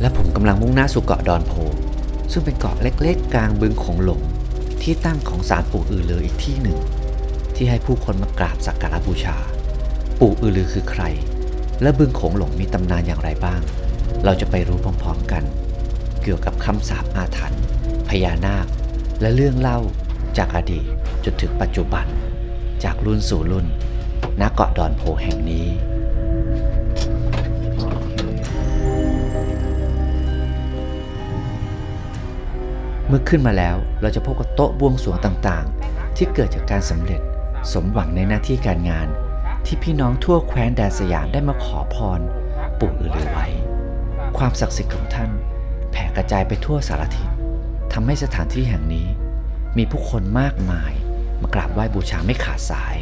และผมกำลังมุ่งหน้าสู่เกาะดอนโพ ซึ่งเป็นเกาะเล็กๆ กลางบึงโขงหลง ที่ตั้งของศาลปู่อือลืออีกที่หนึ่ง ที่ให้ผู้คนมากราบสักการะบูชา ปู่อือลือคือใคร และบึงโขงหลงมีตำนานอย่างไรบ้าง เราจะไปรู้พร้อมๆกัน เกี่ยวกับคำสาปอาถรรพ์พญานาค และเรื่องเล่าจากอดีตจนถึงปัจจุบัน จากรุ่นสู่รุ่นณเกาะดอนโพแห่งนี้ เมื่อขึ้นมาแล้วเราจะพบกับโต๊ะบวงสรวงต่างๆ ที่เกิดจากการสำเร็จสมหวังในหน้าที่การงาน ที่พี่น้องทั่วแคว้นแดนสยามได้มาขอพร ปู่อือลือไว้ ความศักดิ์สิทธิ์ของท่าน แผ่กระจายไปทั่วสารทิศทำให้สถานที่แห่งนี้ มีผู้คนมากมาย มากราบไหว้บูชาไม่ขาดสาย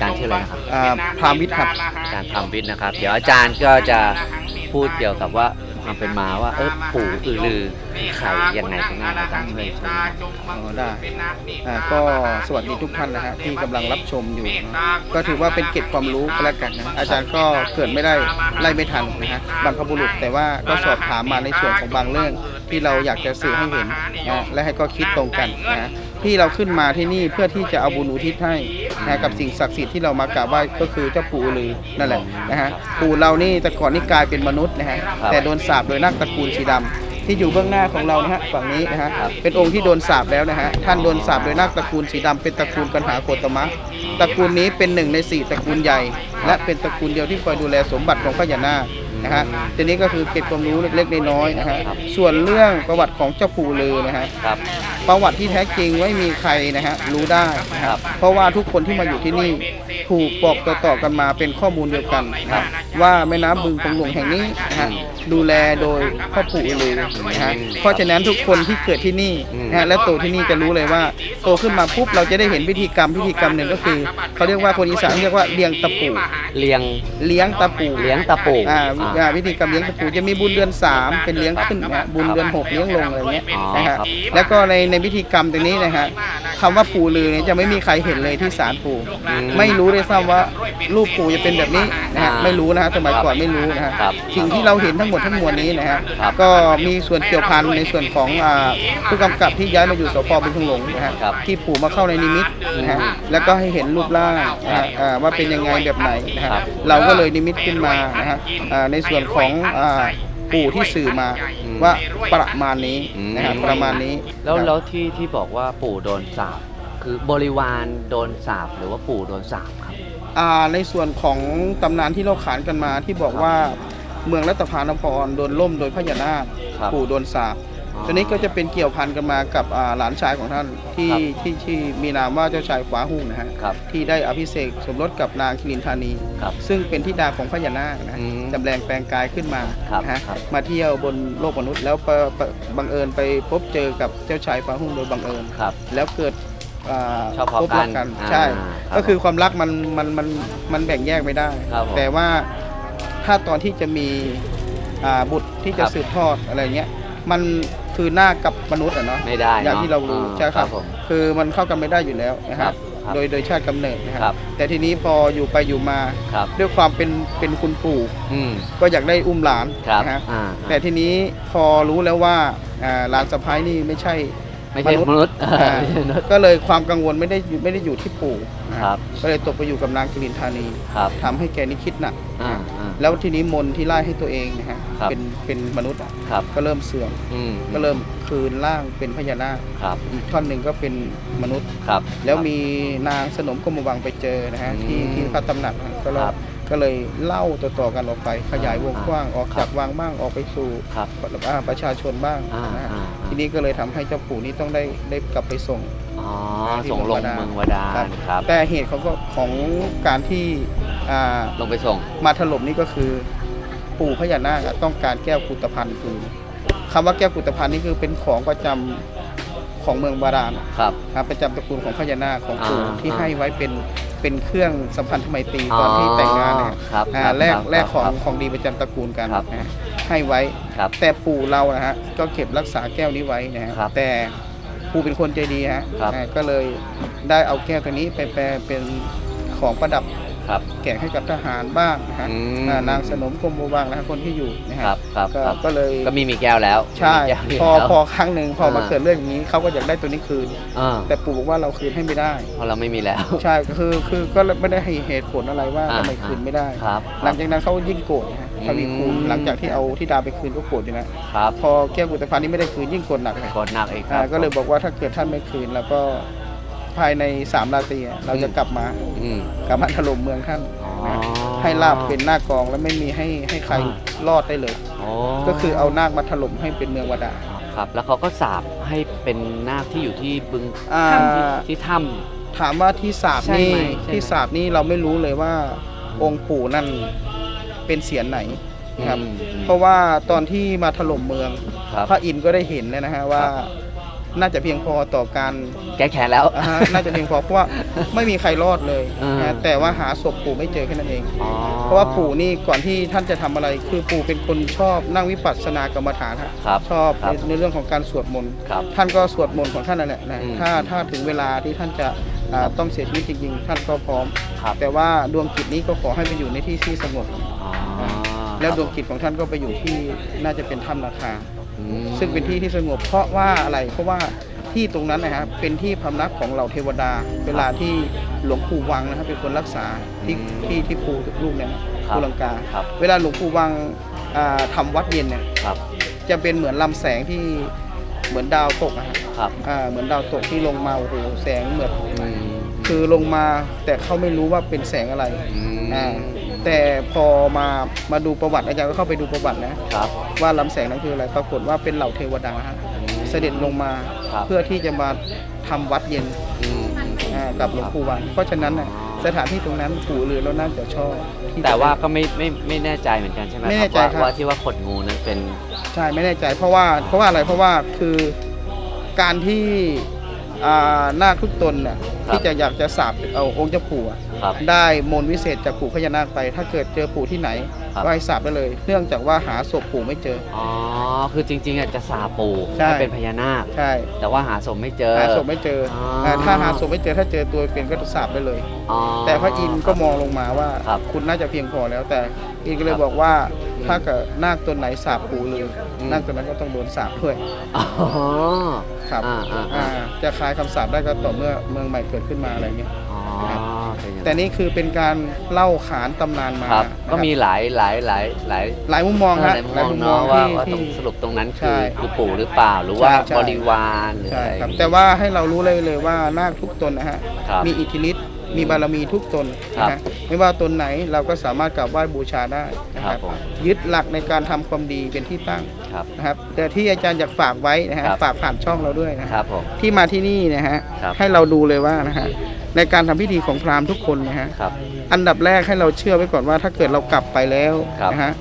การที่อะไรนะครับ อ่าพราหมณ์วิทย์ครับ การทำวิทย์นะครับ เดี๋ยวอาจารย์ก็จะพูดเกี่ยวกับว่า ความเป็นมาว่าเออปู่อือลือคือใครยังไงกันแน่อาจารย์ช่วยช่วยอ๋อได้อ่าก็สวัสดีทุกท่านนะฮะที่กำลังรับชมอยู่นะก็ถือว่าเป็นเกร็ดความรู้ก็แล้วกันนะอาจารย์ก็เกิดไม่ได้ไล่ไม่ทันนะฮะบรรพบุรุษแต่ว่าก็สอบถามมาในส่วนของบางเรื่องที่เราอยากจะสื่อให้เห็นนะและให้ก็คิดตรงกันนะ ที่เราขึ้นมาที่นี่เพื่อที่จะเอาบุญอุทิศให้นะกับสิ่งศักดิ์สิทธิ์ที่เรามากราบไหว้ก็คือเจ้าปู่อือลือนั่นแหละนะฮะปู่เรานี่แต่ก่อนนี่กลายเป็นมนุษย์นะฮะแต่โดนสาปโดยนักตระกูลสีดำที่อยู่เบื้องหน้าของเรานะฮะฝั่งนี้นะฮะเป็นองค์ที่โดนสาปแล้วนะฮะท่านโดนสาปโดยนาคตระกูลสีดำเป็นตระกูลกันหาโคตมะตระกูลนี้เป็นหนึ่งในสี่ตระกูลใหญ่ และเป็นตระกูลเดียวที่คอยดูแลสมบัติของพญานาค นะฮะทีนี้ก็คือเก็บความรู้เล็กๆน้อยๆนะฮะส่วนเรื่องประวัติของเจ้าปู่ลือนะฮะครับ ประวัติที่แท้จริงไม่มีใครนะฮะรู้ได้นะคครัรับบเพราะว่าทุกคนที่มาอยู่ที่นี่ถูกบอกต่อๆกันมาเป็นข้อมูลเดียวกันนะครับว่าแม่น้ำบึงคงหลวงแห่งนี้นะฮะดูแลโดยพ่อปู่อือลือนะฮะเพราะฉะนั้นทุกคนที่เกิดที่นี่นะฮะและโตที่นี่จะรู้เลยว่า โตขึ้นมาปุ๊บเราจะได้เห็นพิธีกรรมพิธีกรรมหนึ่งก็คือเขาเรียกว่าคนอีสานเรียกว่าเลี้ยงตะปูเลียงเลี้ยงตะปูเลี้ยงตะปูอ่าอ่าอ่าวิธีกรรมเลี้ยงตะปูจะมีบุญเดือนสามเป็นเลี้ยงขึ้นนะฮะบุญเดือนหกเลี้ยงลงอะไรเงี้ยอ๋อนะฮะครับแล้วก็ในในพิธีกรรมตรงนี้นะฮะคำว่าปู่ลือเนี่ยจะไม่มีใครเห็นเลยที่ศาลปู่อืมไม่รู้เลยซ้ำว่ารูปปู่จะเป็นแบบนี้นะฮะอ่าไม่รู้นะฮะสมัยก่อนไม่รู้นะฮะครับสิ่งที่เราเห็นทั้งหมดทั้งมวลนี้นะฮะครับก็มีส่วนเกี่ยวพันในส่วนของอ่าผู้กำกับที่ย้ายมาอยู่สพบึงทองหลงนะฮะครับที่ปู่มาเข้าในนิมิตนะฮะอืมแล้วก็ให้เห็นรูปร่างนะฮะอ่าว่าเป็นยังไงแบบไหนนะฮะครับ เราก็เลยนิมิตขึ้นมานะฮะอ่าในส่วนของอ่าปู่ที่สื่อมาอืม ว่าประมาณนี้นะฮะอืมประมาณนี้แล้วครับ แล้วที่ที่บอกว่าปู่โดนสาปคือบริวารโดนสาปหรือว่าปู่โดนสาปครับอ่า ในส่วนของตำนานที่เราขานกันมาที่บอกว่าเมืองรัตภานครโดนล่มโดยพญานาคครับปู่โดนสาปอ๋อตัวนี้ก็จะเป็นเกี่ยวพันกันมากับอ่าหลานชายของท่านที่ครับที่ที่มีนามว่าเจ้าชายฟ้าหุ่งนะฮะครับที่ได้อภิเษกสมรสกับนางคิรินธานี ครับซึ่งเป็นธิดาของพญานาคนะอืมจำแรงแปลงกายขึ้นมาครับนะฮะครับ มาเที่ยวบนโลกมนุษย์ แล้วปะปะบังเอิญไปพบเจอกับเจ้าชายฟ้าหุ่งโดยบังเอิญ ครับ แล้วเกิดอ่าชอบพอพบรักกักันนอ่าใช่ค รับก็คือความรักมันมันมันมันแบ่งแยกไม่ได้ ครับผมแต่ว่าถ้าตอนที่จะมีอ่าบุตรที่จะครับ สืบทอดอะไรเงี้ยมันคือหน้ากับมนุษย์อะเนาะไม่ได้อย่างนะที่เรารู้อ่ใช่ครับ ผม คือมันเข้ากันไม่ได้อยู่แล้วนะคครัรับบครับโดยโดยชาติกำเนิดนะคครัรับ บ แต่ทีนี้พออยู่ไปอยู่มาครับ ด้วยความเป็นเป็นคุณปู่อืมก็อยากได้อุ้มหลานครับนะฮะ อ่าแต่ทีนี้พอรู้แล้วว่าอ่าหลานสะพ้ายนี่ไม่ใช่ ไม่ใช่มนุษย์อ่าไม่ใช่มนุษย์ ก็เลยความกังวลไม่ได้อยู่ไม่ได้อยู่ที่ปู่นะฮะครับก็เลยตกไปอยู่กับนางกิรินธานีครับทำให้แกนี่คิดหนักอ่าอ่า แล้วทีนี้มนต์ที่ไล่ให้ตัวเองนะฮะครับ เป็นเป็นมนุษย์อะครับก็เริ่มเสื่อมอืมก็เริ่มคืนร่างเป็นพญานาคครับอีกท่อนหนึ่งก็เป็นมนุษย์ ครับ แล้วมีนางสนมกรมวังไปเจอนะฮะที่อืมที่พระตำหนักนะก็เลยครับก็เลยเล่าต่อๆกันออกไป ขยายวงอ่ากว้างออกครับจากวังบ้างออกไปสู่ครับอ่าประชาชนบ้างอ่านะฮะอ่า ทีนี้ก็เลยทำให้เจ้าปู่นี้ต้องได้ได้กลับไปส่งอ๋อที่ส่งลงเมืองเมืองบาบาดาดาลลครับ แต่เหตุของก็ของการที่อ่าลงไปส่ง มาถล่มนี่ก็คือ ปู่พญานาคอะต้องการแก้วกุตภัณฑ์คือคำว่าแก้วกุตภัณฑ์นี่คือเป็นของประจำของเมืองบาดาลครับครับประจำตระกูลของพญานาคของปู่อ่าที่ให้ไว้เป็น เป็นเครื่องสัมพันธไมตรีตอนที่แต่งงานนะฮะครับอ่าครับแลกครับแลกของครับของดีประจำตระกูลกันครับนะฮะให้ไว้ ครับ แต่ปู่เรานะฮะก็เก็บรักษาแก้วนี้ไว้นะฮะครับแต่ปู่เป็นคนใจดีฮะครับ อ่าก็เลยได้เอาแก้วตัวนี้ไปแปลเป็นของประดับ ครับแกะให้กับทหารบ้างนะฮะอืม อ่านางสนมกรมบัวบางนะฮะคนที่อยู่นะฮะครับครับก็ครับก็เลยก็มีมีแก้วแล้วใช่มีแก้วยู่พอแล้ว พอครั้งหนึ่งพอมาอ่า เกิดเรื่องอย่างนี้เขาก็อยากได้ตัวนี้คืน อ่าแต่ปู่บอกว่าเราคืนให้ไม่ได้ เพราะเราไม่มีแล้ว ใช่ก็คือคือก็ไม่ได้ให้เหตุผลอะไรว่าอ่า ทำไมคืนไม่ได้ ครับ หลังจากนั้นเขายิ่งโกรธนะฮะอืม ทวีคูณหลังจากที่เอาที่ดาไปคืนก็โกรธอยู่นะครับพอแก้วกุตภัณฑ์นี้ไม่ได้คืนยิ่งโกรธหนักเลยกดหนักอีกคอ่ารับก็เลยบอกว่าถ้าเกิดท่านไม่คืนแล้วก็ ภายในสามราตรีอะเราจะกลับมาอืม กลับมาถล่มเมืองท่านอ๋อ นะให้ลาบเป็นหน้ากองแล้วไม่มีให้ให้ใครอ่รอดได้เลยโอ้ก็คือเอานาคมาถล่มให้เป็นเมืองวดาครับ แล้วเขาก็สาบให้เป็นนาคที่อยู่ที่บึงอ่าถ้ำที่ที่ถ้ ถามว่าที่สาบใช่นี่ไหมใช่ไหมที่สาบนี่เราไม่รู้เลยว่าองค์ปู่นั่นเป็นเสียนไหนำนะครับ อืมเพราะว่าตอนที่มาถล่มเมือง ครับ พระอินทร์ก็ได้เห็นเลยนะฮะว่า น่าจะเพียงพอต่อการแก้แค้นแล้ว อ่าฮะน่าจะเพียงพอเพราะว่าไม่มีใครรอดเลยอ่านนะแต่ว่าหาศพปู่ไม่เจอแค่นั้นเอง อ๋อเพราะว่าปู่นี่ก่อนที่ท่านจะทำอะไร คือปู่เป็นคนชอบนั่งวิปัสสนากรรมฐานฮะครับ ชอบครับ ในในเรื่องของการสวดมนต์ ครับ ท่านก็สวดมนต์ของท่านนั่นแหละนะอืมถ้าถ้าถึงเวลาที่ท่านจะอ่าต้องเสียชีวิตจริงๆ ท่านก็พร้อม ครับ แต่ว่าดวงจิตนี้ก็ขอให้ไปอยู่ในที่ที่สงบ อ๋อแล้วดวงจิตของท่านก็ไปอยู่ที่น่าจะเป็นถ้ำนาคาอืม ซึ่งเป็นที่ที่สงบเพราะว่าอะไรเพราะว่าที่ตรงนั้นนะครับเป็นที่พำนักของเหล่าเทวดา เวลาที่หลวงปู่วังนะครับเป็นคนรักษาที่ที่ที่ภูลูกเนี่ยนะภูลังกา ครับเวลาหลวงปู่วังอ่าทำวัดเย็นเนี่ยครับจะเป็นเหมือนลำแสงที่เหมือนดาวตกนะฮะครับอ่าเหมือนดาวตกที่ลงมาโอ้โหแสงเหมือนอืมคือลงมาแต่เขาไม่รู้ว่าเป็นแสงอะไร อืม อ่า แต่พอมามาดูประวัติอาจารย์ก็เข้าไปดูประวัตินะครับ ว่าลำแสงนั้นคืออะไรปรากฏว่าเป็นเหล่าเทวดาฮะอืมเสด็จลงมาครับ เพื่อที่จะมาทำวัดเย็นอืม อ่ากับหลวงปู่วังเพราะฉะนั้นน่ะอ๋อสถานที่ตรงนั้นปู่ลือแล้วน่าจะชอบที่จะ แต่ว่าก็ไม่ไม่ไม่แน่ใจเหมือนกันใช่ไหมไม่คแน่รับใจว่าครับ ว่าที่ว่าขดงูนั้นเป็น ใช่ไม่แน่ใจเพราะว่าเพราะว่าอะไรเพราะว่าคือการที่ อ่านาคทุกตนน่ะครับที่จะอยากจะสาบเอาองค์เจ้าปู่อะครับได้มนต์วิเศษจากปู่พญานาคไป ถ้าเกิดเจอปู่ที่ไหนครับ ก็ให้สาบได้เลย เนื่องจากว่าหาศพปู่ไม่เจอ อ๋อ คือจริงๆอาจจะสาปูใช่ ให้เป็นพญานาค ใช่แต่ว่าหาสมไม่เจอ หาศพไม่เจออ๋ออ่าถ้าหาศพไม่เจอถ้าเจอตัวเป็นก็สาบได้เลย อ๋อ แต่พระอินทร์ก็มองลงมาว่าครับคุณน่าจะเพียงพอแล้วแต่อินทร์ก็เลยครับบอกว่าอืม ถ้าเกิดนาคตัวไหนสาบปู่เลยอืมนาคตัวนั้นก็ต้องโดนสาบด้วยอ๋อครับอ่าอ่าอ่าอ่าจะคลายคำสาปได้ก็ต่อเมื่อเมืองใหม่เกิดขึ้นมาอะไรเงี้ย อ๋อครับเป็นอย่างแต่นี่คือเป็นการเล่าขานตำนานมาครับนะครับก็มีหลายหลายหลายหลายหลายมุมมองเออฮะหลายมุมมองเนาะว่าว่าตรที่งสรุปตรงนั้นใช่คือคือปู่หรือเปล่าหรือว่าใช่ใช่ บริวารหรือใช่อะไรครับแต่ว่าให้เรารู้เลยเลยว่านาคทุกตนนะฮะ ครับ มีอิทธิฤทธิ์ มีบารมีทุกตนครับนะฮะไม่ว่าตนไหนเราก็สามารถกราบไหว้บูชาได้นะคครัรับบผม ยึดหลักในการทำความดีเป็นที่ตั้งครับ นะครับ แต่ที่อาจารย์อยากฝากไว้นะฮะครับ ฝากผ่านช่องเราด้วยนะฮะ ครับผม ที่มาที่นี่นะฮะครับ ให้เราดูเลยว่านะฮะในการทำพิธีของพราหมณ์ทุกคนนะฮะครับ อันดับแรกให้เราเชื่อไว้ก่อนว่าถ้าเกิดเรากลับไปแล้วครับ นะฮะ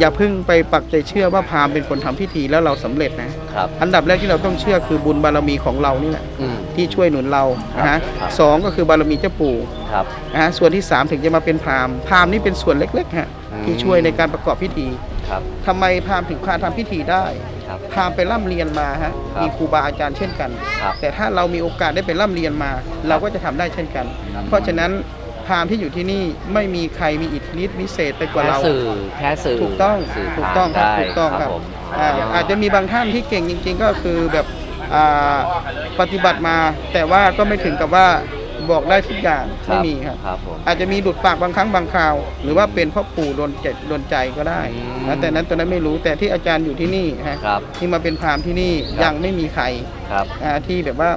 อย่าเพิ่งไปปักใจเชื่อว่าพราหมณ์เป็นคนทำพิธีแล้วเราสำเร็จนะครับ อันดับแรกที่เราต้องเชื่อคือบุญบารมีของเรานี่แหละอืมที่ช่วยหนุนเรานะฮะครับสองก็คือบารมีเจ้าปู่ครับนะฮะส่วนที่สามถึงจะมาเป็นพราหมณ์พราหมณ์นี่เป็นส่วนเล็กๆฮะอืมที่ช่วยในการประกอบพิธีครับทำไมพราหมณ์ถึงพาทำพิธีได้ครับพราหมณ์ไปร่ำเรียนมาฮะครับมีครูบาอาจารย์เช่นกันครับแต่ถ้าเรามีโอกาสได้ไปร่ำเรียนมา เราก็จะทำได้เช่นกัน เพราะฉะนั้น พราหมณ์ที่อยู่ที่นี่ไม่มีใครมีอิทธิฤทธิ์วิเศษไปกว่าแค่เรา สื่อแค่สื่อถูกต้องสื่อถูกผ่านต้องครับได้ถูกต้องครับผมอ่าอาจจะมีบางท่านที่เก่งจริง ๆ ก็คือแบบอ่าปฏิบัติมา แต่ว่าก็ไม่ถึงกับว่าบอกได้ทุกอย่างครัไม่บมีครับ ครับผม อาจจะมีดุดปากบางครั้งบางคราว หรือว่าเป็นเพ่อปู่โดนใจโดนใจก็ได้อืม นะแต่นั้นตัวนั้นไม่รู้แต่ที่อาจารย์อยู่ที่นี่ฮะครับ ที่มาเป็นพราหมณ์ที่นี่ครับ ยังไม่มีใครครับ อ่าที่แบบว่า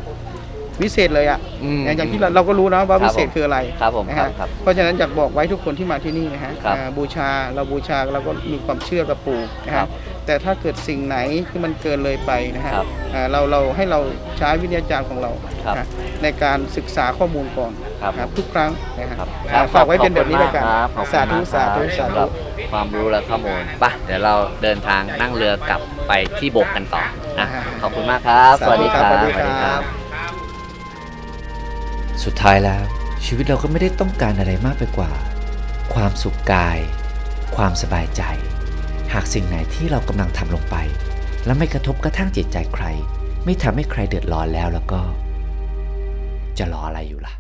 วิเศษเลยอะอืมอย่างที่เราเราก็รู้นะว่าวิเศษคืออะไรครับผมนะครับครับ เพราะฉะนั้นอยากบอกไว้ทุกคนที่มาที่นี่นะฮะครับอ่าบูชาเราบูชาเราก็มีความเชื่อกับปู่นะครัฮะบแต่ถ้าเกิดสิ่งไหนที่มันเกินเลยไปนะฮะครับอ่าเราเราให้เราใช้วิทยาจารย์ของเราครับนะในการศึกษาข้อมูลก่อนครับนะครับทุกครั้งนะฮะครับอ่าฝากไว้เป็นแบบนี้แล้วกันขอบคุณสามธุกสาธุครับสาสำหธุ รับความรู้และข้อมูลไปะเดี๋ยวเราเดินทางนั่งเรือกลับไปที่บกกันต่อนะขอบคุณมากครับ สวัสดีครับ สวัสดีครับ สุดท้ายแล้วชีวิตเราก็ไม่ได้ต้องการอะไรมากไปกว่า ความสุขกาย ความสบายใจ หากสิ่งไหนที่เรากำลังทำลงไป และไม่กระทบกระทั่งจิตใจใคร ไม่ทำให้ใครเดือดร้อนแล้วแล้วก็ จะรออะไรอยู่ล่ะ